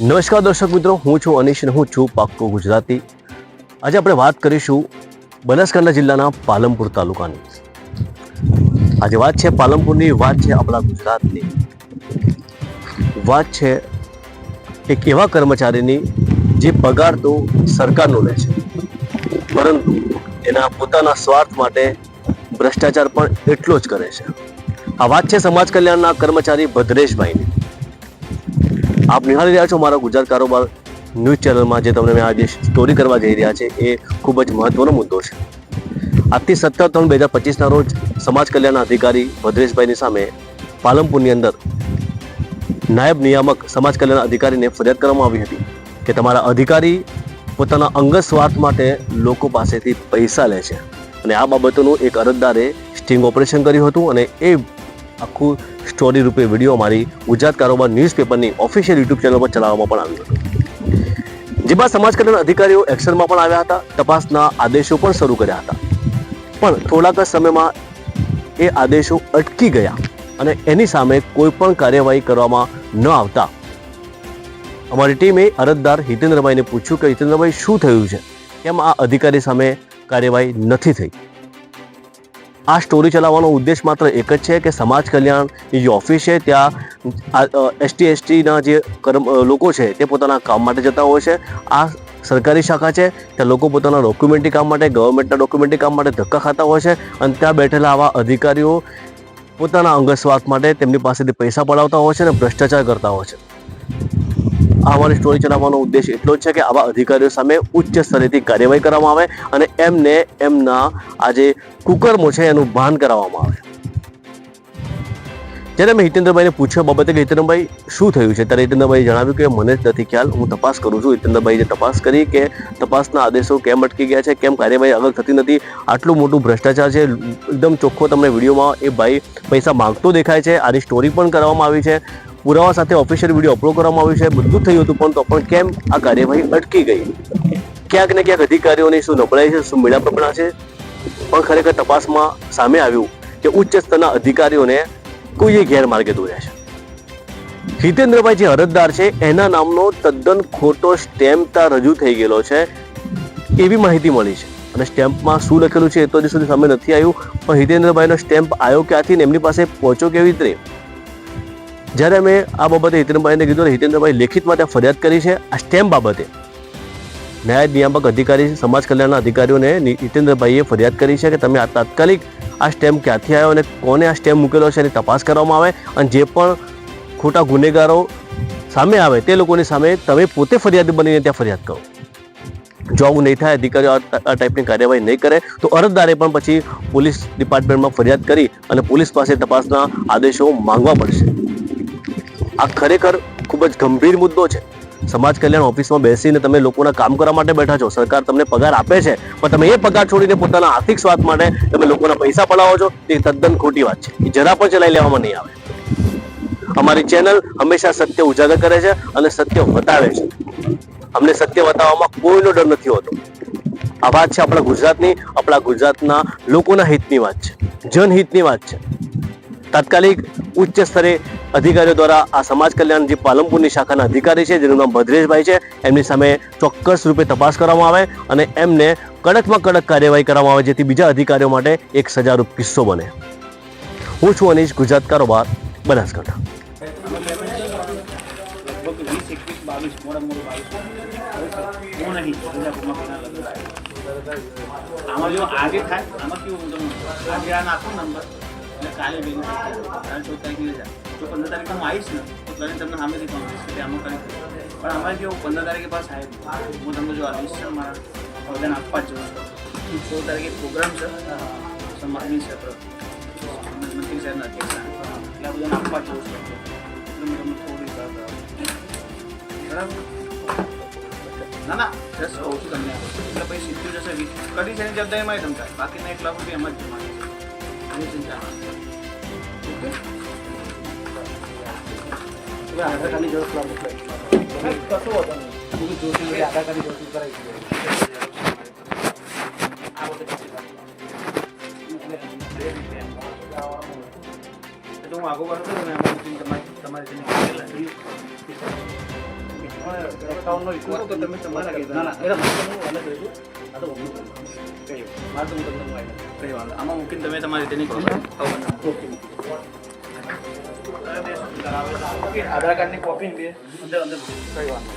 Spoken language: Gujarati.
નમસ્કાર દર્શક મિત્રો, હું છું અનિશ અને હું છું પાક્કો ગુજરાતી. આજે આપણે વાત કરીશું બનાસકાંઠા જિલ્લાના પાલનપુર તાલુકાની. આજે વાત છે પાલનપુરની, વાત છે આપણા ગુજરાતની. વાત છે એક એવા કર્મચારીની જે પગાર તો સરકારનો લે છે. પરંતુ એના પોતાના સ્વાર્થ માટે ભ્રષ્ટાચાર પણ એટલો જ કરે છે. આ વાત છે સમાજ કલ્યાણના કર્મચારી ભદ્રેશભાઈની. આપ નિહાળી રહ્યા છો મારા ગુજરાત કારોબાર ન્યૂઝ ચેનલમાં જે તમને મેં આજે સ્ટોરી કરવા જઈ રહ્યા છે, એ ખૂબ જ મહત્વનો મુદ્દો છે. આજથી સત્તર ત્રણ બે હજાર પચીસના રોજ સમાજ કલ્યાણ અધિકારી ભદ્રેશભાઈની સામે પાલનપુરની અંદર નાયબ નિયામક સમાજ કલ્યાણ અધિકારીને ફરિયાદ કરવામાં આવી હતી કે તમારા અધિકારી પોતાના અંગત સ્વાર્થ માટે લોકો પાસેથી પૈસા લે છે અને આ બાબતોનું એક અરજદારે સ્ટિંગ ઓપરેશન કર્યું હતું અને એ આખું સ્ટોરી રૂપે વીડિયો અમારી ગુજરાત કારોબાર ન્યૂઝપેપરની ઓફિશિયલ યુટ્યુબ ચેનલ પર ચલાવવામાં પણ આવ્યું હતું. જેમાં સમાજ કલ્યાણ અધિકારીઓ એક્શનમાં પણ આવ્યા હતા, તપાસના આદેશો પણ શરૂ કર્યા હતા. પણ થોડાક જ સમયમાં એ આદેશો અટકી ગયા અને એની સામે કોઈ પણ કાર્યવાહી કરવામાં ન આવતા. અમારી ટીમે અરજદાર હિતેન્દ્રભાઈને પૂછ્યું કે, હિતેન્દ્રભાઈ, શું થયું છે? કેમ આ અધિકારી સામે કાર્યવાહી નથી થઈ? આ સ્ટોરી ચલાવવાનો ઉદ્દેશ માત્ર એક જ છે કે સમાજ કલ્યાણ જે ઓફિસ છે ત્યાં એસટી એસટીના જે કર્મ લોકો છે તે પોતાના કામ માટે જતા હોય છે. આ સરકારી શાખા છે, ત્યાં લોકો પોતાના ડોક્યુમેન્ટરી કામ માટે ગવર્મેન્ટના ડોક્યુમેન્ટરી કામ માટે ધક્કા ખાતા હોય છે અને ત્યાં બેઠેલા આવા અધિકારીઓ પોતાના અંગત સ્વાર્થ માટે તેમની પાસેથી પૈસા પડાવતા હોય છે અને ભ્રષ્ટાચાર કરતા હોય છે. અમારી સ્ટોરી ચલાવવાનો ઉદ્દેશ એટલો જ છે કે આવા અધિકારીઓ સામે ઉચ્ચ સ્તરેથી કાર્યવાહી કરવામાં આવે અને એમને એમના આ જે કુકર્મો છે એનું ભાન કરાવવામાં આવે. જ્યારે મેં હિતેન્દ્રભાઈને પૂછ્યા બાબતે કે હિતેન્દ્રભાઈ, શું થયું છે? ત્યારે હિતેન્દ્રભાઈએ જણાવ્યું કે મને જ નથી ખ્યાલ, હું તપાસ કરું છું. હિતેન્દ્રભાઈએ તપાસ કરી કે તપાસના આદેશો કેમ અટકી ગયા છે, કેમ કાર્યવાહી આગળ થતી નથી, આટલું મોટું ભ્રષ્ટાચાર છે, એકદમ ચોખ્ખો તમને વિડીયોમાં એ ભાઈ પૈસા માંગતો દેખાય છે, આની સ્ટોરી પણ કરવામાં આવી છે. પુરાવા સાથે ઓફિશિયલ વીડિયો અપલોડ કરવામાં આવ્યું છે. બધું થયું હતું પણ તો પણ કેમ આ કાર્યવાહી અટકી ગઈ? ક્યાંક ને ક્યાંક અધિકારીઓની શું નબળાઈ છે, શું મેળાપણા છે? પણ ખરેખર તપાસમાં સામે આવ્યું કે ઉચ્ચ સ્તરના અધિકારીઓને કોઈએ ગેરમાર્ગે દોર્યા છે. હિતેન્દ્રભાઈ જે અરજદાર છે. એના નામનો તદ્દન ખોટો સ્ટેમ્પ ત્યાં રજૂ થઈ ગયેલો છે. એવી માહિતી મળી છે. અને સ્ટેમ્પમાં શું લખેલું છે એ તો હજી સુધી સામે નથી આવ્યું. પણ હિતેન્દ્રભાઈનો સ્ટેમ્પ આવ્યો ક્યાંથી ને એમની પાસે પહોંચ્યો કેવી રીતે? જ્યારે અમે આ બાબતે હિતેન્દ્રભાઈને કીધું હિતેન્દ્રભાઈ લેખિતમાં ત્યાં ફરિયાદ કરી છે આ સ્ટેમ્પ બાબતે. ન્યાય નિયામક અધિકારી સમાજ કલ્યાણના અધિકારીઓને હિતેન્દ્રભાઈએ ફરિયાદ કરી છે કે તમે આ તાત્કાલિક આ સ્ટેમ્પ ક્યાંથી આવ્યો અને કોને આ સ્ટેમ્પ મૂકેલો છે એની તપાસ કરવામાં આવે અને જે પણ ખોટા ગુનેગારો સામે આવે તે લોકોની સામે તમે પોતે ફરિયાદ બનીને ત્યાં ફરિયાદ કરો. જો આવું નહીં થાય, અધિકારીઓ આ ટાઈપની કાર્યવાહી નહીં કરે, તો અરજદારે પણ પછી પોલીસ ડિપાર્ટમેન્ટમાં ફરિયાદ કરી અને પોલીસ પાસે તપાસના આદેશો માંગવા પડશે. આ ખરેખર ખૂબ જ ગંભીર મુદ્દો છે. સમાજ કલ્યાણ ઓફિસમાં બેસીને તમે લોકોના કામ કરવા માટે બેઠા છો. સરકાર તમને પગાર આપે છે, પણ તમે એ પગાર છોડીને પોતાના આર્થિક સ્વાર્થ માટે તમે લોકોના પૈસા પડાવો છો, તે તદ્દન ખોટી વાત છે. એ જરા પણ ચલાવી લેવામાં નહીં આવે. અમારી ચેનલ હંમેશા સત્ય ઉજાગર કરે છે અને સત્ય બતાવે છે. અમને સત્ય બતાવવામાં કોઈનો ડર નથી હોતો. આ વાત છે આપણા ગુજરાતની. આપણા ગુજરાતના લોકોના હિતની વાત છે. જનહિતની વાત છે. તાત્કાલિક ઉચ્ચ સ્તરે અધિકારીઓ દ્વારા આ સમાજ કલ્યાણ જે પાલનપુરની શાખાના અધિકારી છે, જેનું નામ ભદ્રેશભાઈ છે, એમની સામે ચોક્કસ રૂપે તપાસ કરવામાં આવે અને એમને કડકમાં કડક કાર્યવાહી કરવામાં આવે, જેથી બીજા અધિકારીઓ માટે એક સજારૂપ કિસ્સો બને. હું છું અનીશ, ગુજરાત કારોબાર, બનાસકાંઠા. આમાં જો આજે થાય, આમાં કેવું? આજે આ નાખો નંબર અને કાલે બેન કારણ ચૌદ તારીખની જાય. જો પંદર તારીખે હું આવીશ ને, તો તને તમને સામેથી કરીશ કે આમાં કરી પણ અમારે કેવું, પંદર તારીખે પાસ આવે હું તમને જો આવીશ છે મારા બધાને આપવા જ જવું છું. સોળ તારીખે પ્રોગ્રામ છે. સમાજની છે મંત્રી સાહેબના નથી એટલે આ બધાને આપવા જ છું. એટલે મેં તમને થોડી વાર બરાબર? ના ના જસ્ટ કહું છું તમને. એટલે પછી સીધું જશે કરી છે જવાબદારી મારી તમને. બાકીના એક લાખ રૂપિયા એમ જ જમા છે એની ચિંતા ના ઓકે હવે આધાર કાર્ડની જરૂર પડે કશું હોતો નહીં બધું જોશું એટલે આધાર કાર્ડની જરૂર કરાવી દીધી. આ વખતે પછી વાત. એટલે હું આગળ વધું ને એમાં તમારી તમારી જેની તમારે એકાઉન્ટનો issue હોય તો તમે તમારા આ તો હું કઈ મારે તો હું તમને કઈ વાંધો આમાં મૂકીને તમે તમારી રીતે નીકળો ઓકે આધાર કાર્ડની કોપી બે. અંદર અંદર કઈ વાંધો